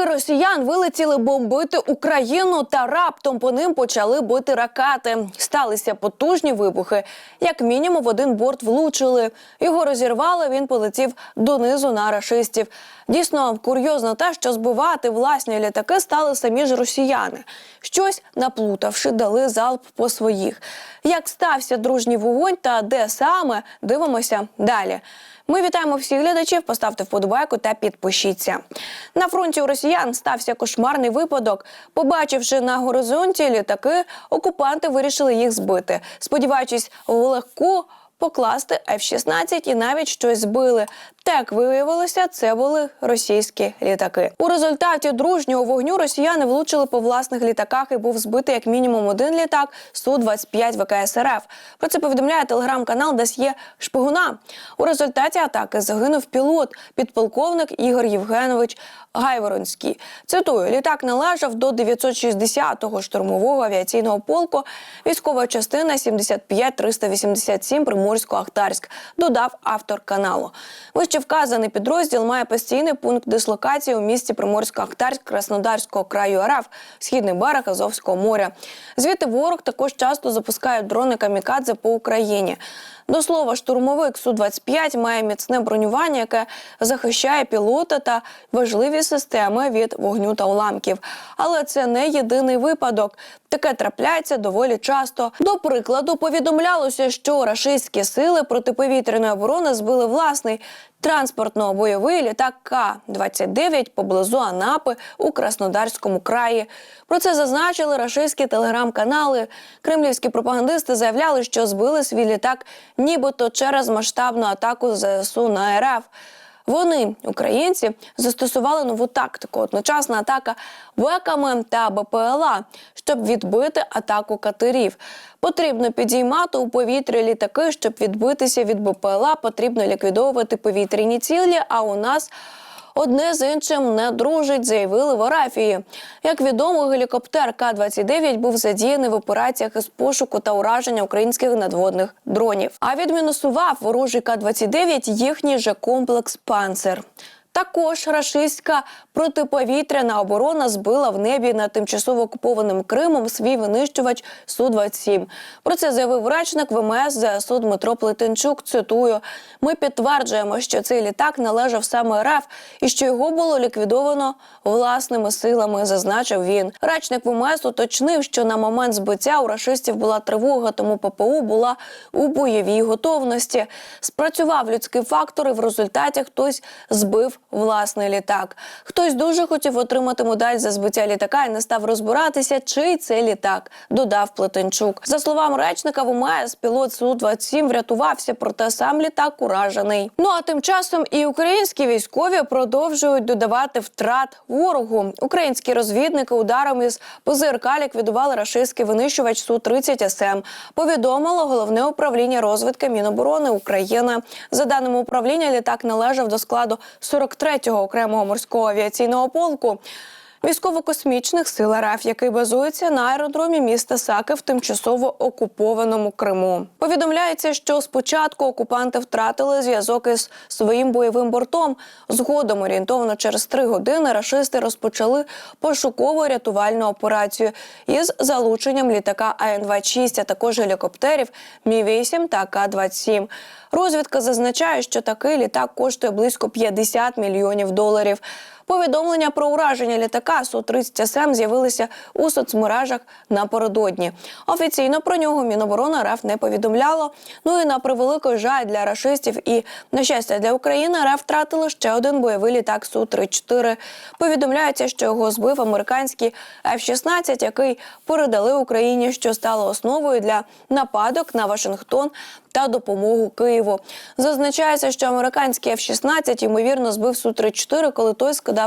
Літаки росіян вилетіли бомбити Україну та раптом по ним почали бити ракети. Сталися потужні вибухи. Як мінімум, в один борт влучили. Його розірвали. Він полетів донизу на рашистів. Дійсно курйозно те, що збивати власні літаки стали самі ж росіяни. Щось наплутавши, дали залп по своїх. Як стався дружній вогонь та де саме дивимося далі. Ми вітаємо всіх глядачів. Поставте вподобайку та підпишіться. На фронті у росіян стався кошмарний випадок. Побачивши на горизонті літаки, окупанти вирішили їх збити, сподіваючись легку покласти F-16 і навіть щось збили. Так виявилося, це були російські літаки. У результаті дружнього вогню росіяни влучили по власних літаках і був збитий як мінімум один літак су 25 ВКС РФ. Про це повідомляє телеграм-канал Дасьє Шпигуна. У результаті атаки загинув пілот, підполковник Ігор Євгенович Гайворонський. Цитую: літак належав до 960-го штурмового авіаційного полку, військова частина 75387 Приморсько-Ахтарськ. Додав автор каналу. Вище вказаний підрозділ має постійний пункт дислокації у місті Приморсько-Ахтарськ Краснодарського краю РФ, східний берег Азовського моря. Звідти ворог також часто запускає дрони камікадзе по Україні. До слова, штурмовик Су-25 має міцне бронювання, яке захищає пілота та важливі системи від вогню та уламків. Але це не єдиний випадок. Таке трапляється доволі часто. До прикладу, повідомлялося, що рашистські сили протиповітряної оборони збили власний транспортно-бойовий літак К-29 поблизу Анапи у Краснодарському краї. Про це зазначили рашистські телеграм-канали. Кремлівські пропагандисти заявляли, що збили свій літак нібито через масштабну атаку ЗСУ на РФ. Вони, українці, застосували нову тактику. Одночасна атака веками та БПЛА, щоб відбити атаку катерів. Потрібно підіймати у повітря літаки, щоб відбитися від БПЛА. Потрібно ліквідовувати повітряні цілі. А у нас Одне з іншим не дружить, заявили в Арафії. Як відомо, гелікоптер К-29 був задіяний в операціях із пошуку та ураження українських надводних дронів. А відмінусував ворожий К-29 їхній же комплекс Панцер. Також рашистська протиповітряна оборона збила в небі над тимчасово окупованим Кримом свій винищувач Су-27. Про це заявив речник ВМС ЗСУ Дмитро Плетенчук. Цитую: ми підтверджуємо, що цей літак належав саме РФ і що його було ліквідовано власними силами. Зазначив він. Речник ВМС уточнив, що на момент збиття у рашистів була тривога, тому ППУ була у бойовій готовності. Спрацював людський фактор, і в результаті хтось збив власний літак. Хтось дуже хотів отримати медаль за збиття літака і не став розбиратися, чий це літак, додав Плетенчук. За словами речника в ВМС, пілот Су-27 врятувався, проте сам літак уражений. Ну а тим часом і українські військові продовжують додавати втрат ворогу. Українські розвідники ударом із ПЗРК ліквідували рашистський винищувач Су-30 СМ. Повідомило головне управління розвідки Міноборони України. За даними управління, літак належав до складу 43-го окремого морського авіаційного полку. Військово-космічних сил РФ, який базується на аеродромі міста Саки в тимчасово окупованому Криму. Повідомляється, що спочатку окупанти втратили зв'язок із своїм бойовим бортом. Згодом орієнтовно через три години рашисти розпочали пошукову рятувальну операцію із залученням літака АН-26, а також гелікоптерів Мі-8 та К-27. Розвідка зазначає, що такий літак коштує близько 50 мільйонів доларів. Повідомлення про ураження літака Су-30 СМ з'явилися у соцмережах напередодні. Офіційно про нього Міноборони РФ не повідомляло. Ну і на превеликий жаль для рашистів і на щастя для України РФ втратили ще один бойовий літак Су-34. Повідомляється, що його збив американський F-16, який передали Україні, що стало основою для нападок на Вашингтон та допомогу Києву. Зазначається, що американський F-16, ймовірно збив Су-34, коли той скидав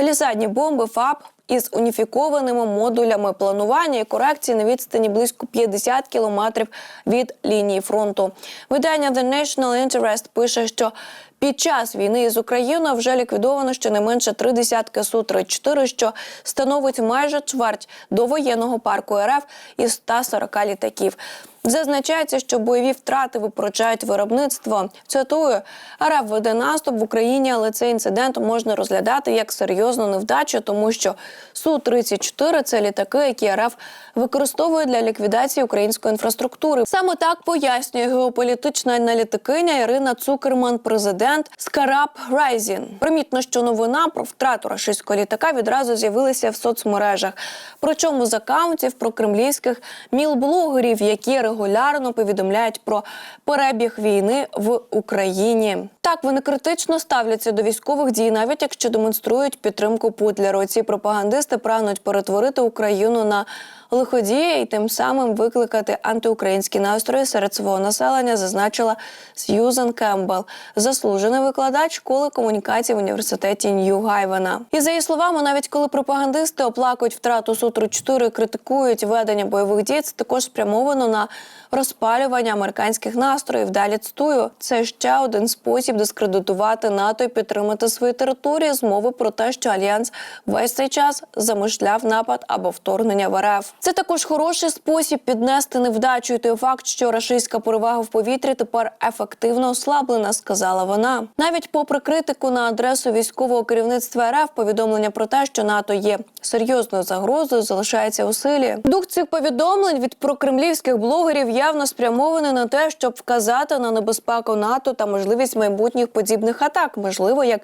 лісадні бомби ФАП із уніфікованими модулями планування і корекції на відстані близько 50 кілометрів від лінії фронту. Видання The National Interest пише, що під час війни з Україною вже ліквідовано щонайменше три десятки Су-34, що становить майже чверть до воєнного парку РФ із 140 літаків. Зазначається, що бойові втрати випереджають виробництво. Цитую, РФ веде наступ в Україні, але цей інцидент можна розглядати як серйозну невдачу, тому що Су-34 – це літаки, які РФ використовує для ліквідації української інфраструктури. Саме так пояснює геополітична аналітикиня Ірина Цукерман, президент Скараб Райзін. Примітно, що новина про втрату рашистського літака відразу з'явилася в соцмережах. Причому з акаунтів про кремлівських мілблогерів, які регулярно повідомляють про перебіг війни в Україні. Так вони критично ставляться до військових дій, навіть якщо демонструють підтримку Путлеру. Ці пропагандисти прагнуть перетворити Україну на лиходія і тим самим викликати антиукраїнські настрої серед свого населення, зазначила Сьюзан Кембл, заслужений викладач школи комунікації в університеті Нью-Гайвена. І за її словами, навіть коли пропагандисти оплакують втрату Су-34 критикують ведення бойових дій, це також спрямовано на розпалювання американських настроїв. Далі цитую, це ще один спосіб дискредитувати НАТО і підтримати свої території з мови про те, що альянс весь цей час замишляв напад або вторгнення в РФ. Це також хороший спосіб піднести невдачу і той факт, що рашистська перевага в повітрі тепер ефективно ослаблена, сказала вона. Навіть попри критику на адресу військового керівництва РФ, повідомлення про те, що НАТО є серйозною загрозою, залишається у силі. Дух цих повідомлень від прокремлівських блогерів явно спрямований на те, щоб вказати на небезпеку НАТО та можливість майбутніх подібних атак, можливо, як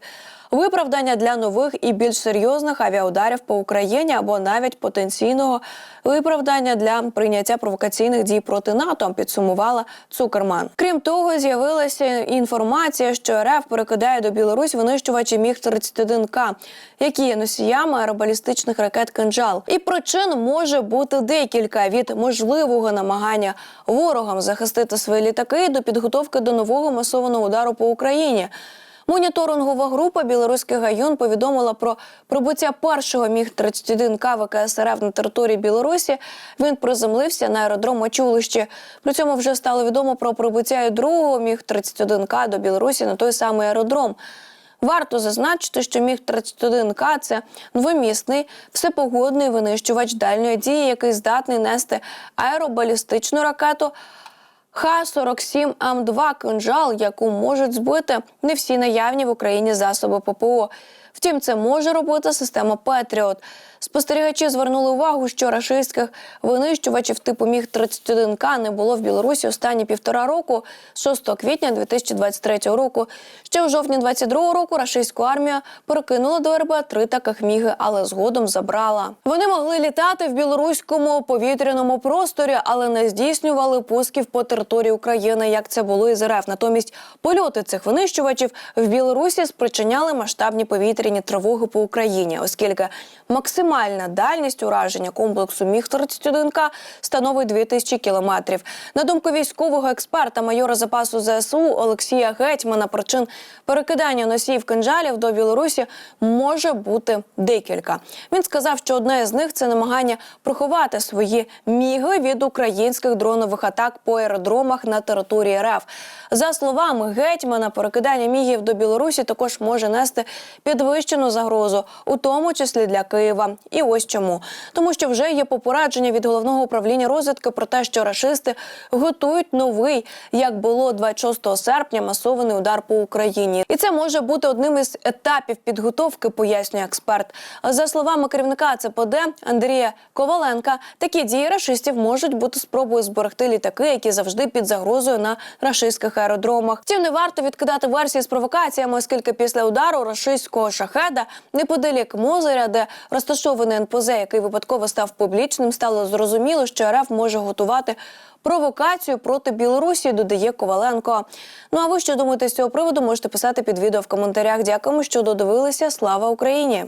виправдання для нових і більш серйозних авіаударів по Україні або навіть потенційного виправдання для прийняття провокаційних дій проти НАТО. Підсумувала Цукерман. Крім того, з'явилася інформація, що РФ перекидає до Білорусь винищувачі міг 31 к які є носіями аеробалістичних ракет «Кинжал». І причин може бути декілька від можливого намагання ворогам захистити свої літаки до підготовки до нового масованого удару по Україні. Моніторингова група Білоруський гаюн повідомила про прибуття першого міг 31 к ВКС РФ на території Білорусі. Він приземлився на аеродром Мачулищі. При цьому вже стало відомо про прибуття і другого міг 31 к до Білорусі на той самий аеродром. Варто зазначити, що міг 31 к це двомісний всепогодний винищувач дальньої дії, який здатний нести аеробалістичну ракету. Х-47М2 «Кинжал», яку можуть збити не всі наявні в Україні засоби ППО. Втім, це може робити система Петріот. Спостерігачі звернули увагу, що рашистських винищувачів типу міг 31 к не було в Білорусі останні півтора року, 6 квітня 2023 року. Ще у жовтні 22 року рашистську армію перекинула до РБ три таких міги, але згодом забрала. Вони могли літати в білоруському повітряному просторі, але не здійснювали пусків по території України, як це було із РФ. Натомість польоти цих винищувачів в Білорусі спричиняли масштабні повітряні тривоги по Україні, оскільки максимальна дальність ураження комплексу міг 31 к становить 2000 кілометрів. На думку військового експерта, майора запасу ЗСУ Олексія Гетьмана, причин перекидання носіїв кинжалів до Білорусі може бути декілька. Він сказав, що одне з них це намагання приховати свої міги від українських дронових атак по аеродромах на території РФ. За словами гетьмана, перекидання мігів до Білорусі також може нести підвищену загрозу, у тому числі для Києва. І ось чому тому, що вже є попередження від головного управління розвідки про те, що рашисти готують новий, як було 26 серпня, масований удар по Україні, і це може бути одним із етапів підготовки, пояснює експерт. За словами керівника ЦПД Андрія Коваленка, такі дії рашистів можуть бути спробою зберегти літаки, які завжди під загрозою на рашистських аеродромах. Втім, не варто відкидати версії з провокаціями, оскільки після удару рашистського шахеда неподалік Мозиря, де розташований НПЗ, який випадково став публічним, стало зрозуміло, що РФ може готувати провокацію проти Білорусі, додає Коваленко. Ну а ви що думаєте з цього приводу? Можете писати під відео в коментарях. Дякуємо, що додивилися. Слава Україні!